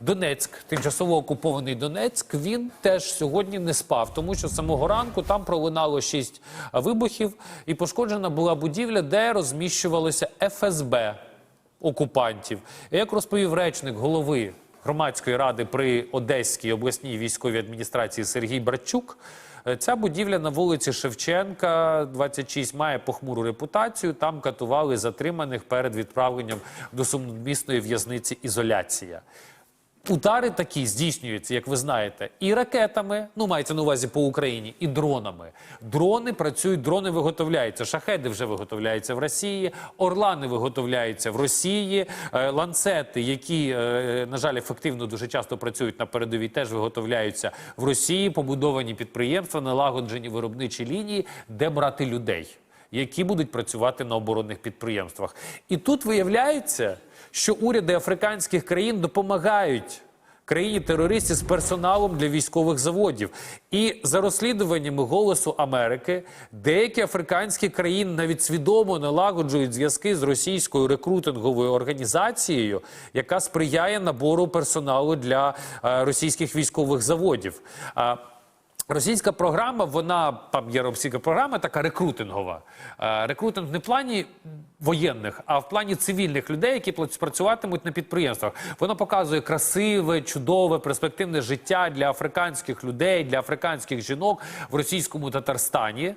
Донецьк, тимчасово окупований Донецьк, він теж сьогодні не спав, тому що з самого ранку там пролунало шість вибухів, і пошкоджена була будівля, де розміщувалося ФСБ окупантів. Як розповів речник голови громадської ради при Одеській обласній військовій адміністрації Сергій Братчук. е, Ця будівля на вулиці Шевченка, 26, має похмуру репутацію. Там катували затриманих перед відправленням до сумномісної в'язниці ізоляція. Удари такі здійснюються, як ви знаєте, і ракетами, ну мається на увазі по Україні, і дронами. Дрони працюють, дрони виготовляються. Шахеди вже виготовляються в Росії, орлани виготовляються в Росії, е, ланцети, які, е, на жаль, ефективно дуже часто працюють на передовій, теж виготовляються в Росії. Побудовані підприємства, налагоджені виробничі лінії, де брати людей які будуть працювати на оборонних підприємствах. І тут виявляється, що уряди африканських країн допомагають країні терористів з персоналом для військових заводів. І за розслідуваннями голосу Америки, деякі африканські країни навіть свідомо налагоджують зв'язки з російською рекрутинговою організацією, яка сприяє набору персоналу для е, російських військових заводів. Російська програма, вона там є російська програма, така рекрутингова. Е, Рекрутинг не в плані воєнних, а в плані цивільних людей, які працюватимуть на підприємствах. Воно показує красиве, чудове, перспективне життя для африканських людей, для африканських жінок в російському Татарстані.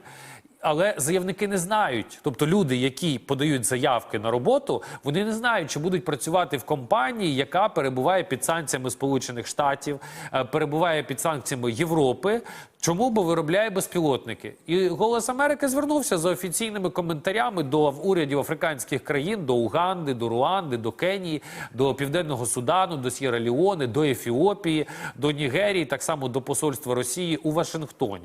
Але заявники не знають, тобто люди, які подають заявки на роботу, вони не знають, чи будуть працювати в компанії, яка перебуває під санкціями Сполучених Штатів, е, перебуває під санкціями Європи. Чому бо виробляє безпілотники? І голос Америки звернувся за офіційними коментарями до урядів африканських країн, до Уганди, до Руанди, до Кенії, до Південного Судану, до Сєра Ліони, до Ефіопії, до Нігерії, так само до посольства Росії у Вашингтоні.